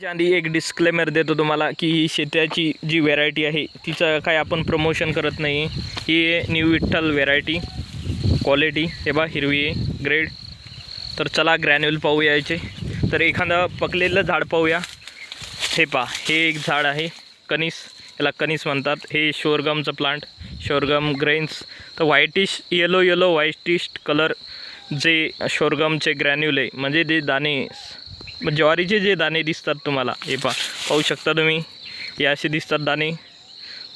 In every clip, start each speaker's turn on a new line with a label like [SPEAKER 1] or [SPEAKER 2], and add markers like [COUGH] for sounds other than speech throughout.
[SPEAKER 1] आधी एक डिस्क्लेमर देतो तुम्हाला की ही शेत्याची जी व्हेरायटी आहे तिचं काय आपण प्रमोशन करत नाही. ही न्यू विठ्ठल व्हेरायटी क्वालिटी हे बा हिरवी आहे ग्रेड तर चला ग्रॅन्युअल पाहूया याचे तर एखादं पकलेलं झाड पाहूया. हे पा हे एक झाड आहे कनिस याला कनिस म्हणतात. हे शोरगमचं प्लांट शोरगम ग्रेन्स तर whitish yellow yellow whitish colour जे शोरगमचे ग्रॅन्युल आहे म्हणजे जे दाणे मग ज्वारीचे जे दाणे दिसतात तुम्हाला हे पा पाहू शकता तुम्ही. हे असे दिसतात दाणे.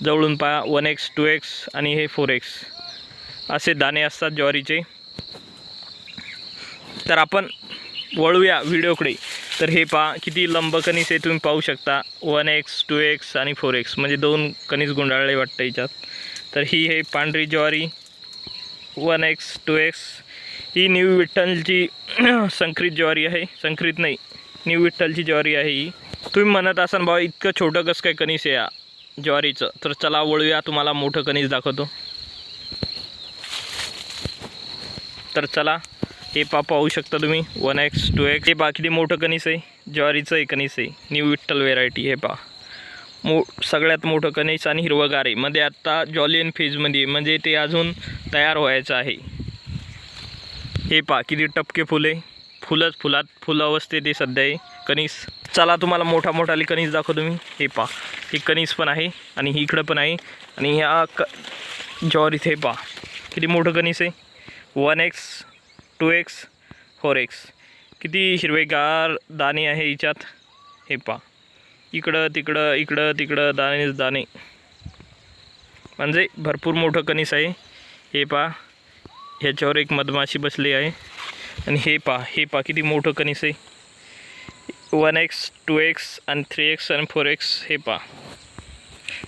[SPEAKER 1] जवळून पहा वन एक्स टू एक्स आणि हे फोर एक्स असे दाणे असतात ज्वारीचे. तर आपण वळूया व्हिडिओकडे. तर हे पहा किती लंब कणीस आहे तुम्ही पाहू शकता. वन एक्स टू एक्स आणि फोर एक्स म्हणजे दोन कणीस गुंडाळले वाटतं याच्यात. तर ही हे पांढरी ज्वारी. वन एक्स टू एक्स ही न्यू विठ्ठलची [CLEARS THROAT] संकरित ज्वारी आहे. संकरित नाही. न्यू विठ्ठलची ज्वारी आहे ही. तुम्ही म्हणत असाल बाबा इतकं छोटं कसं काय कणीस आहे या ज्वारीचं? तर चला वळूया तुम्हाला मोठं कणीस दाखवतो. तर चला हे पा पाहू शकता तुम्ही. One x two x. हे पा किती मोठं कणीस आहे. ज्वारीचं आहे कणीस आहे. न्यू विठ्ठल व्हेरायटी हे पा मो सगळ्यात मोठं कणीस आणि हिरवगार आहे मध्ये आत्ता जॉलियन फेजमध्ये म्हणजे ते अजून तयार व्हायचं आहे. हे पा किती टपके फुले. फुलंच फुलात फुलं अवस्थेत आहे सध्या आहे कणीस. चला तुम्हाला मोठा मोठाली कणीस दाखवतो मी. हे पा हे कणीस पण आहे आणि ही इकडं पण आहे. आणि ह्या क जॉर इथे पा किती मोठं कणीस आहे? One x two x four x. किती हिरवेगार दाणे आहे हिच्यात. हे पा इकडं तिकडं इकडं तिकडं दाणेच दाणे. म्हणजे भरपूर मोठं कणीस आहे. हे पा ह्याच्यावर एक मधमाशी बसली आहे. आणि हे पा हे पा किती मोठं कणीस आहे. वन एक्स टू एक्स आणि थ्री एक्स आणि फोर एक्स हे पा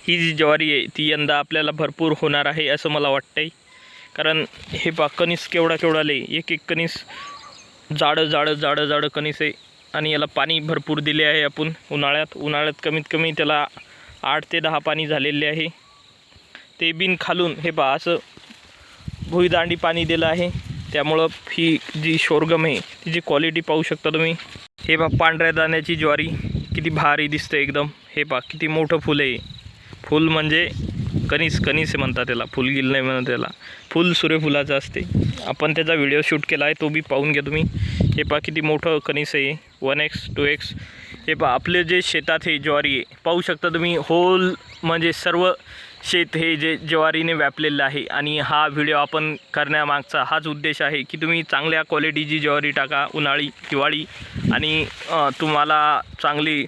[SPEAKER 1] ही जी ज्वारी आहे ती यंदा आपल्याला भरपूर होणार आहे असं मला वाटतं आहे कारण हे पा कणीस केवढा केवढा लई. एक एक कणीस जाडं जाडं जाडं जाडं कणीस आहे. आणि याला पाणी भरपूर दिले आहे आपण उन्हाळ्यात. उन्हाळ्यात कमीत कमी त्याला आठ ते दहा पाणी झालेले आहे. ते बिन खालून हे पा असं भुईदांडी पाणी दिलं आहे. त्यामुळं ही जी शोरगम आहे तिची क्वालिटी पाहू शकता तुम्ही. हे पा पांढऱ्या दाण्याची ज्वारी. किती भारी दिसते एकदम. हे पा किती मोठं फुल आहे. फुल म्हणजे कणीस कणीस म्हणतात त्याला. फुलगिल नाही म्हणतात त्याला. फुल सूर्यफुलाचं असते. आपण त्याचा व्हिडिओ शूट केला आहे तो बी पाहून घ्या तुम्ही. हे पा किती मोठं कणीस आहे. वन एक्स टू एक्स हे पा आपले जे शेतात हे ज्वारी आहे पाहू शकता तुम्ही. होल म्हणजे सर्व शेत हे जे ज्वारीने व्यापलेलं आहे आणि हा व्हिडिओ आपण करण्यामागचा हाच उद्देश आहे की तुम्ही चांगल्या क्वालिटीची ज्वारी टाका उन्हाळी हिवाळी आणि तुम्हाला चांगली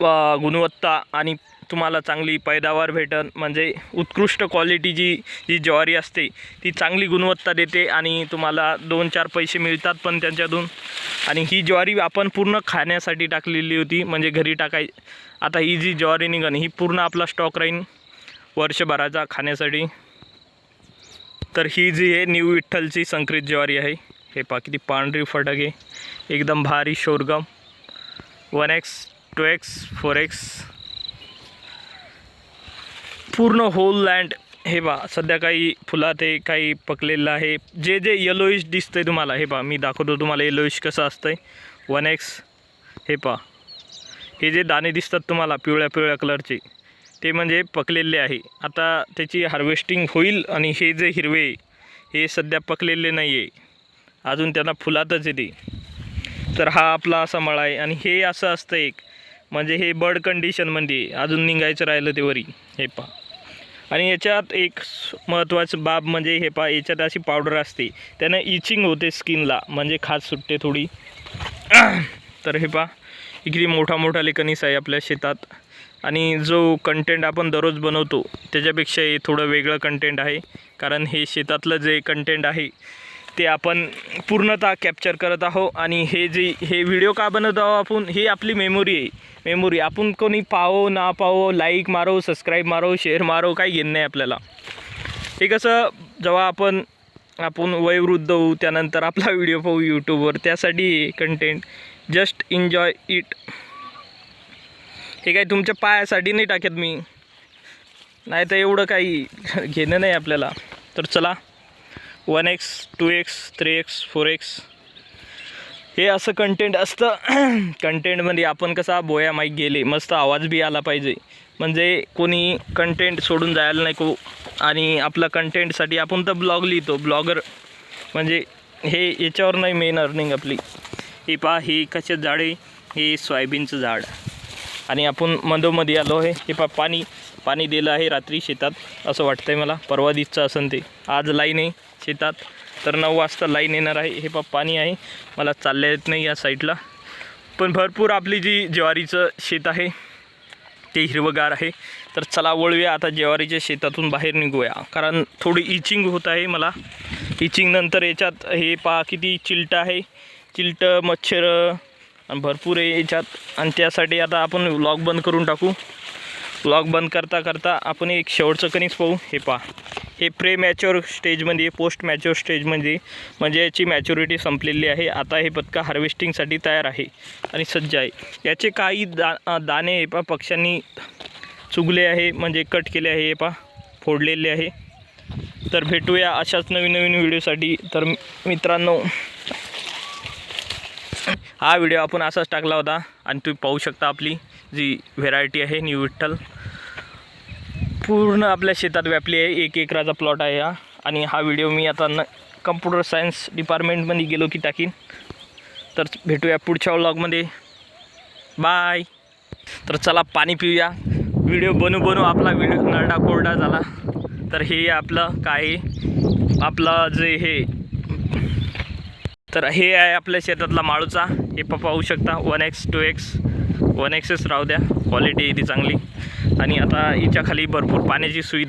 [SPEAKER 1] गुणवत्ता आणि तुम्हाला चांगली पैदावार भेटन. म्हणजे उत्कृष्ट क्वालिटीची जी ज्वारी असते ती चांगली गुणवत्ता देते आणि तुम्हाला दोन चार पैसे मिळतात पण त्यांच्यातून. आणि ही ज्वारी आपण पूर्ण खाण्यासाठी टाकलेली होती म्हणजे घरी टाकाय आता ही जी ज्वारी निघन ही पूर्ण आपला स्टॉक राहीन. वर्षभराचा खाण्यासाठी. तर ही जी आहे न्यू विठ्ठलची संकरित ज्वारी आहे. हे पा किती पांढरी फटक आहे. एकदम भारी sorghum. One x two x four x. पूर्ण होल लँड हे बा सध्या काही फुलात आहे काही पकलेलं आहे. जे जे येलोइश दिसतंय तुम्हाला हे पा मी दाखवतो तुम्हाला येलोइश कसं असतंय. वन एक्स हे पा हे जे दाणे दिसतात तुम्हाला पिवळ्या पिवळ्या कलरचे ते म्हणजे पकलेले आहे. आता त्याची हार्वेस्टिंग होईल आणि हे जे हिरवे हे सध्या पकलेले नाही आहे अजून त्यांना फुलातच येते. तर हा आपला असा मळा आहे आणि हे असं असतं एक म्हणजे हे बर्ड कंडिशनमध्ये अजून निघायचं राहिलं ते वरी. हे पा आणि याच्यात एक महत्त्वाचं बाब म्हणजे हे पा याच्यात अशी पावडर असते. त्यानं इचिंग होते स्किनला म्हणजे खाज सुटते थोडी. तर हे पा इकडे मोठा मोठा लेखनीस आहे आपल्या शेतात. आणि जो कंटेंट आपण दररोज बनवतो त्याच्यापेक्षा हे थोडं वेगळं कंटेंट आहे. कारण हे शेतातलं जे कंटेंट आहे ते आपण पूर्णतः कॅप्चर करत आहो आणि हे जे हे व्हिडिओ का बनवत आहो आपण ही आपली मेमोरी आहे. मेमोरी आपण कोणी पाहो ना पाहो लाईक मारो सबस्क्राईब मारो शेअर मारो काही घेणं नाही आपल्याला. हे कसं जेव्हा आपण आपण वयवृद्ध होऊ त्यानंतर आपला व्हिडिओ पाहू यूट्यूबवर त्यासाठी कंटेंट जस्ट एन्जॉय इट हे काही तुमच्या पायासाठी नाही टाकत मी. नाही तर एवढं काही घेणं नाही आपल्याला. तर चला. One x two x three x four x हे असं कंटेंट असतं. [CLEARS THROAT] कंटेंटमध्ये आपण कसा बोया माईक गेले मस्त आवाज बी आला पाहिजे. म्हणजे कोणी कंटेंट सोडून जायला नाही को आणि आपला कंटेंटसाठी आपण तर ब्लॉग लिहितो. ब्लॉगर म्हणजे हे याच्यावर नाही मेन अर्निंग आपली. हे पहा हे कसे झाड आहे? हे सोयाबीनचं झाड. आणि आपण मधोमधी आलो आहे. हे पा पाणी पाणी दिलं आहे रात्री शेतात असं वाटतं आहे मला. परवा दिसचं असेल ते. आज लाईन आहे शेतात. तर नऊ वाजता लाईन येणार आहे. हे पा पाणी आहे. मला चालल्या येत नाही या साईडला पण भरपूर आपली जी ज्वारीचं शेत आहे ते हिरवगार आहे. तर चला वळूया आता ज्वारीच्या शेतातून बाहेर निघूया. कारण थोडी इचिंग होत आहे मला. इचिंग नंतर याच्यात हे पहा किती चिलटं आहे. चिलटं मच्छर आणि भरपूर आहे याच्यात. आणि त्यासाठी आता आपण व्लॉग बंद करून टाकू. ब्लॉग बंद करता करता आपण एक शेवटचं कणीस पाहू. हे पहा. हे प्रे मॅच्युअर स्टेजमध्ये पोस्ट मॅच्युअर स्टेजमध्ये म्हणजे याची मॅच्युरिटी संपलेली आहे. आता हे पत्का हार्वेस्टिंगसाठी तयार आहे आणि सज्ज आहे. याचे काही दा दाणे हे पा पक्ष्यांनी चुगले आहे म्हणजे कट केले आहे हे पा फोडलेले आहे. तर भेटूया अशाच नवीन नवीन व्हिडिओसाठी. तर मित्रांनो हा व्हिडिओ आपण असाच टाकला होता आणि तुम्ही पाहू शकता आपली जी व्हेरायटी आहे न्यू विठ्ठल पूर्ण आपल्या शेतात व्यापली आहे. एक एकराचा प्लॉट आहे हा. आणि हा व्हिडिओ मी आता न कम्प्युटर सायन्स डिपार्टमेंटमध्ये गेलो की टाकीन. तर भेटूया पुढच्या व्लॉगमध्ये बाय तर चला पाणी पिऊया. व्हिडिओ बनू बनू आपला व्हिडिओ नरडा कोरडा झाला. तर हे आपलं काय? आहे? आपलं जे हे. तर हे आहे आपल्या शेतातला माळूचा. हे पाहू शकता. One x two x one एक्सच राहू द्या. क्वालिटी आहे ती चांगली. आणि आता हिच्या खाली भरपूर पाण्याची सुविधा